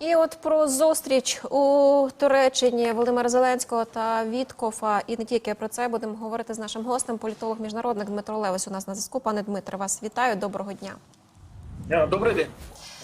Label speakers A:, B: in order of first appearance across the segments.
A: І от про зустріч у Туреччині Володимира Зеленського та Віткофа, і не тільки про це будемо говорити з нашим гостем, політолог міжнародник Дмитро Левис у нас на зв'язку. Пане Дмитре, вас вітаю. Доброго дня.
B: Добрий день.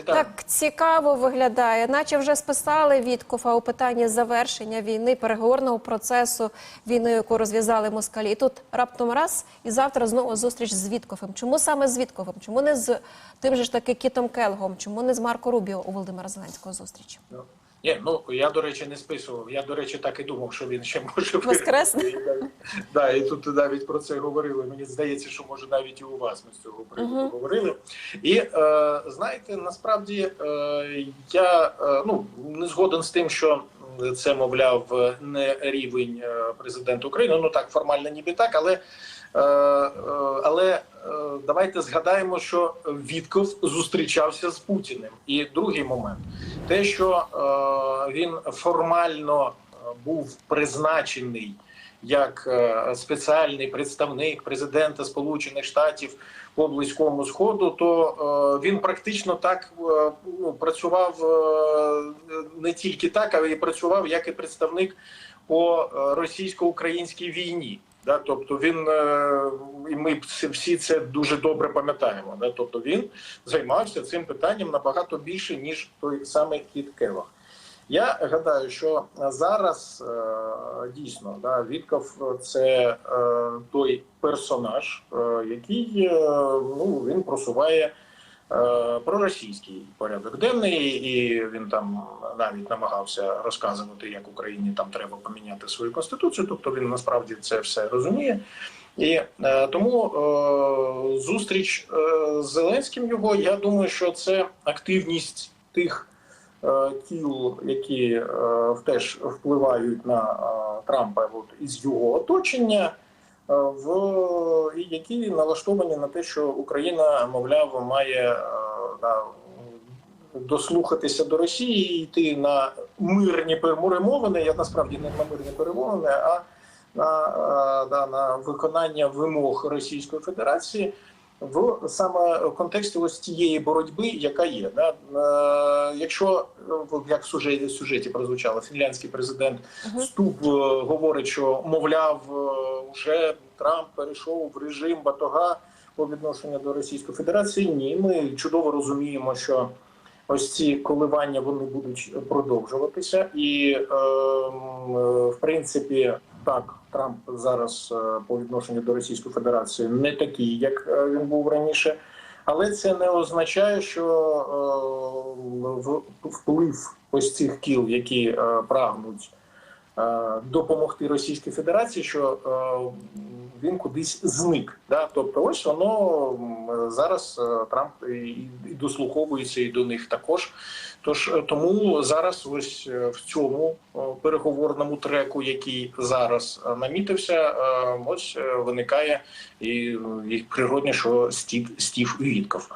B: Вітаю.
A: Так цікаво виглядає, наче вже списали Віткофа у питанні завершення війни, переговорного процесу, війни, яку розв'язали москалі. І тут раптом раз і завтра знову зустріч з Віткофом. Чому саме з Віткофом? Чому не з тим же ж таки Кітом Келгом? Чому не з Марко Рубіо у Володимира Зеленського зустріч?
B: Ні, ну я до речі не списував. Я до речі так і думав, що він ще може
A: Воскресне?
B: Да, і тут навіть про це говорили. Мені здається, що може навіть і у вас ми з цього приводу
A: Мгм.
B: говорили. І е, знаєте, насправді е, я е, ну не згоден з тим, що це мовляв не рівень е, президента України. Ну так формально ніби так, але. Е, е, Але е, давайте згадаємо, що Вітков зустрічався з Путіним. І другий момент те, що він формально був призначений як спеціальний представник президента Сполучених Штатів по близькому сходу, то він практично так ну, працював не тільки так, а й працював як і представник по російсько-українській війні. Да, тобто він е, і ми всі- це дуже добре пам'ятаємо. Да, тобто він займався цим питанням набагато більше ніж той самий Кіт Келлог. Я гадаю, що зараз е, дійсно да, Вітков це е, той персонаж, який ну він просуває проросійський порядок денний, і він там навіть намагався розказувати, як Україні там треба поміняти свою конституцію. Тобто він насправді це все розуміє. І е, тому е, зустріч е, з Зеленським його, я думаю, що це активність тих е, тіл, які е, теж впливають на е, Трампа от, із його оточення, е, в які налаштовані на те, що Україна, мовляв, має е, да, дослухатися до Росії і йти на мирні перемовини. Я насправді не на мирні перемовини, а на, е, да, на виконання вимог Російської Федерації в саме контексті ось цієї боротьби, яка є. Да? Е, Якщо е, як в сюжеті, в сюжеті прозвучало, фінляндський президент
A: Мгм.
B: Ступ е, говорить, що мовляв, е, вже Трамп перейшов в режим батога по відношенню до Російської Федерації. Ні, ми чудово розуміємо, що ось ці коливання вони будуть продовжуватися, і е, е, в принципі, так, Трамп зараз е, по відношенню до Російської Федерації не такий, як е, він був раніше. Але це не означає, що е, вплив ось цих кіл, які прагнуть допомогти Російській Федерації, що він кудись зник. Тобто, ось воно зараз Трамп і дослуховується і до них також. Тож е, тому зараз, ось е, в цьому е, переговорному треку, який зараз намітився, ось виникає і, і природне, що Стів Стів Вітков.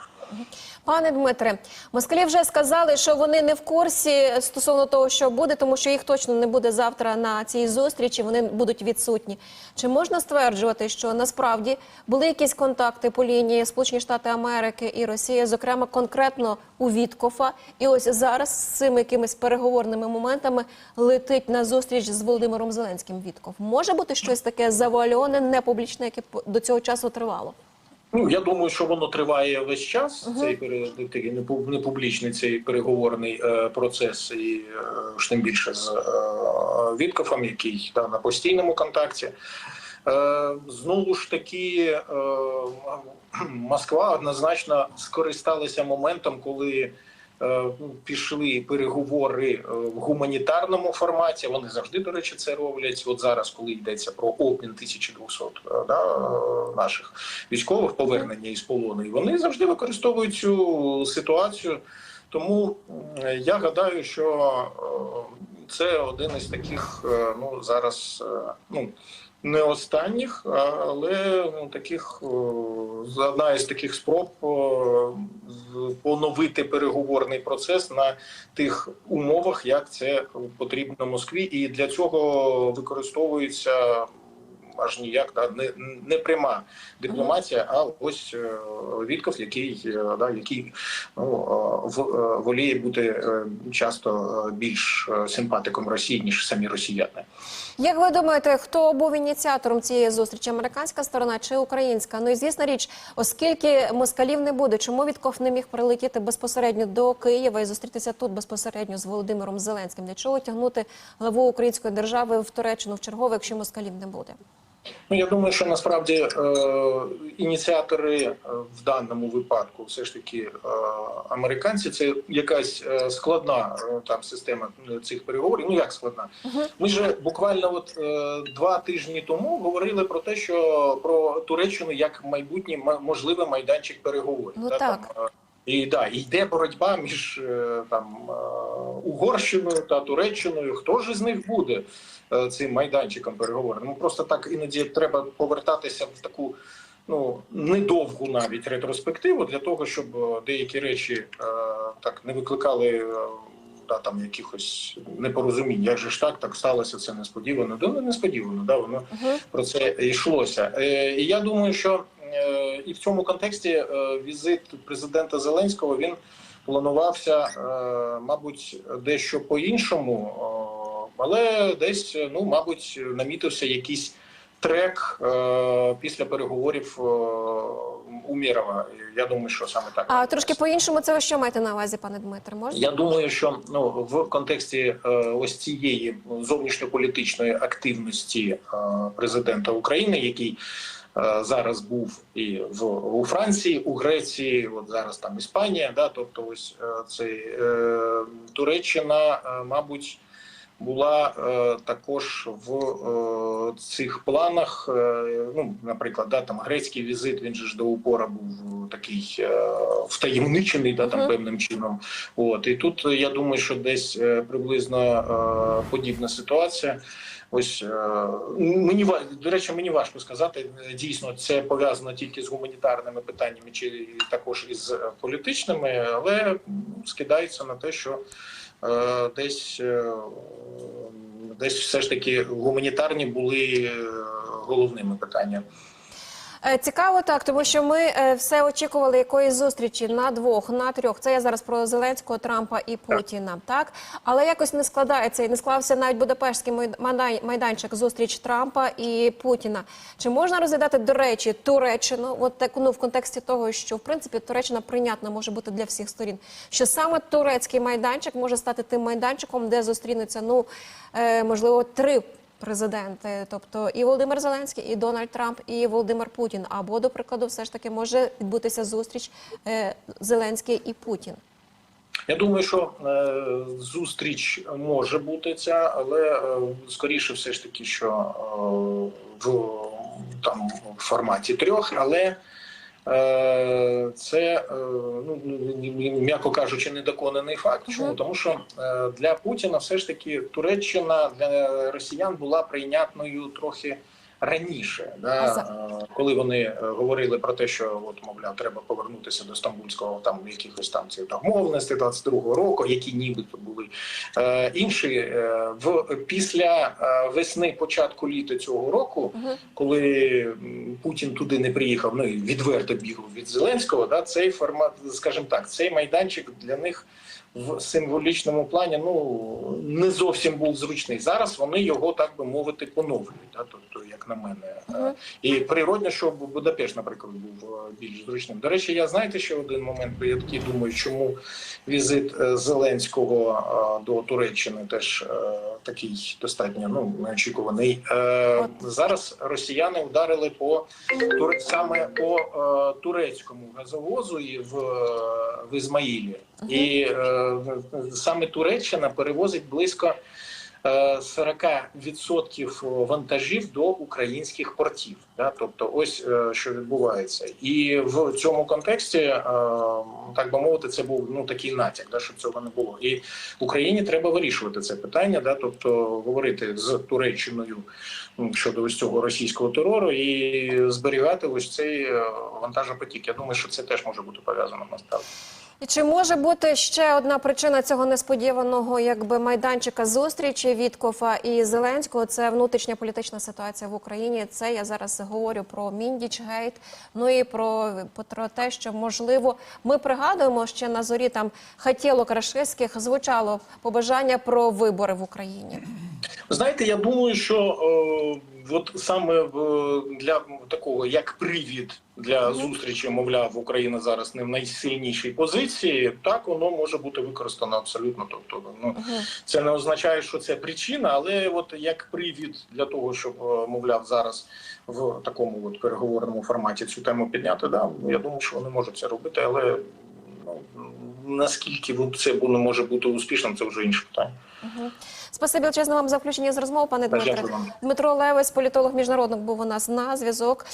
A: Пане Дмитре, москалі вже сказали, що вони не в курсі стосовно того, що буде, тому що їх точно не буде завтра на цій зустрічі. Вони будуть відсутні. Чи можна стверджувати, що насправді були якісь контакти по лінії Сполучені Штати Америки і Росія, зокрема конкретно у Віткофа, і ось зараз з цими якимись переговорними моментами летить на зустріч з Володимиром Зеленським. Вітков може бути щось таке завуальоване, непублічне, яке до цього часу тривало.
B: Ну я думаю, що воно триває весь час. Цей пере- такий непу- непублічний цей переговорний е, процес, і е, ж тим більше з е, Віткофом, який та, на постійному контакті. Е, знову ж таки, е, Москва однозначно скористалася моментом, коли. Е, Пішли переговори е, в гуманітарному форматі. Вони завжди, до речі, це роблять. От зараз, коли йдеться про обмін 1200 е, да, наших військових повернення із полону, і вони завжди використовують цю ситуацію. Тому я гадаю, що це один із таких, ну зараз ну не останніх, але ну, таких одна із таких спроб поновити переговорний процес на тих умовах, як це потрібно Москві, і для цього використовується аж ніяк да, не, не пряма дипломатія, а ось е, Вітков, який е, да, який ну е, в, воліє бути часто більш симпатиком Росії ніж самі росіяни.
A: Як ви думаєте, хто був ініціатором цієї зустрічі? Американська сторона чи українська? Ну і звісна річ, оскільки москалів не буде, чому Вітков не міг прилетіти безпосередньо до Києва і зустрітися тут безпосередньо з Володимиром Зеленським? Для чого тягнути главу української держави в Туреччину в чергове, якщо москалів не буде?
B: Ну я думаю, що насправді е, ініціатори е, в даному випадку, все ж таки, е, американці, це якась е, складна е, там система е, цих переговорів. Ну як складна? Ми ж буквально от е, два тижні тому говорили про те, що про Туреччину як майбутній можливий майданчик переговорів.
A: Ну, так.
B: Там, і да, йде боротьба між там Угорщиною та Туреччиною. Хто ж із них буде е, цим майданчиком переговорів? Ну просто так іноді треба повертатися в таку ну недовгу навіть ретроспективу для того, щоб е, деякі речі е, так не викликали. Да, там якихось непорозумінь. Як же ж так, так сталося це несподівано? Да, ну, несподівано, да, воно
A: Мгм.
B: про це йшлося. І я думаю, що і в цьому контексті візит президента Зеленського він планувався, е, мабуть, дещо по-іншому, але десь, ну, мабуть, намітився якийсь трек е, після переговорів е, Умєрова. Я думаю, що саме так.
A: А трошки по-іншому, це ви що маєте на увазі, пане Дмитре? Можна?
B: Я думаю, що ну в контексті е, ось цієї зовнішньополітичної активності е, президента України, який е, зараз був і в у Франції, у Греції, от зараз там Іспанія, да, тобто ось е, цей е, Туреччина, е, мабуть. Була е, також в е, цих планах. Е, ну, наприклад, да, там грецький візит. Він же ж до упора був такий е, втаємничений, да, там певним чином. От і тут е, я думаю, що десь е, приблизно е, подібна ситуація. Ось е, мені до речі, мені важко сказати. е, Дійсно, це пов'язано тільки з гуманітарними питаннями, чи також із е, політичними, але скидається на те, що десь, десь все ж таки гуманітарні були головними питаннями.
A: Е, Цікаво так, тому що ми е, все очікували якоїсь зустрічі на двох, на трьох. Це я зараз про Зеленського, Трампа і Путіна. Так але якось не складається і не склався навіть Будапештський майдан- майданчик зустріч Трампа і Путіна. Чи можна розглядати до речі Туреччину? От таку ну в контексті того, що в принципі Туреччина прийнятна може бути для всіх сторін. Що саме турецький майданчик може стати тим майданчиком, де зустрінуться ну е, можливо три президенти, тобто і Володимир Зеленський, і Дональд Трамп, і Володимир Путін. Або, до прикладу, все ж таки може відбутися зустріч е, Зеленський і Путін.
B: Я думаю, що е, зустріч може бути ця, але е, скоріше все ж таки, що е, в там в форматі трьох, але це е, ну м'яко кажучи, недоконаний факт. Чому тому, що е, для Путіна все ж таки Туреччина для росіян була прийнятною трохи. Раніше, да,
A: за-
B: е, коли вони е, говорили про те, що от мовляв, треба повернутися до стамбульського там якихось там цих домовленостей 22-го року, які нібито були е, інші е, в після е, весни, початку літа цього року,
A: Мгм.
B: коли Путін туди не приїхав, ну і відверто бігав від Зеленського, да, цей формат, скажімо так, цей майданчик для них в символічному плані ну не зовсім був зручний. Зараз вони його так би мовити поновлюють. Да, тобто, як на мене,
A: Мгм.
B: і природно, що Будапешт, наприклад, був е, більш зручним. До речі, я знаєте, ще один момент, бо я такий думаю, чому візит е, Зеленського е, до Туреччини теж е, такий достатньо ну неочікуваний. Е, Зараз росіяни вдарили по саме по е, турецькому газовозу і в, в Ізмаїлі, і е, саме Туреччина перевозить близько. е, 40% вантажів до українських портів, да, тобто, ось е, що відбувається, і в цьому контексті, е, так би мовити, це був ну такий натяк, да, щоб цього не було. І Україні треба вирішувати це питання, да, тобто говорити з Туреччиною щодо ось цього російського терору і зберігати ось цей е, вантажопотік. Я думаю, що це теж може бути пов'язано насправді.
A: І чи може бути ще одна причина цього несподіваного якби майданчика зустрічі Віткофа і Зеленського це внутрішня політична ситуація в Україні. Це я зараз говорю про Міндіч Гейт. Ну і про, про те, що можливо ми пригадуємо ще на зорі там хатєлок рашистських звучало побажання про вибори в Україні.
B: Знаєте, я думаю, що е, от саме для такого як привід для зустрічі, мовляв, Україна зараз не в найсильнішій позиції, так воно може бути використано абсолютно. Тобто, ну це не означає, що це причина, але от як привід для того, щоб е, мовляв зараз в такому от переговорному форматі цю тему підняти, да я думаю, що вони можуть це робити, але ну наскільки це буде може бути успішним, це вже інше питання.
A: Спасибі величезно вам за включення з розмови, пане Дмитре. Дмитро Левець, політолог міжнародник, був у нас на зв'язок.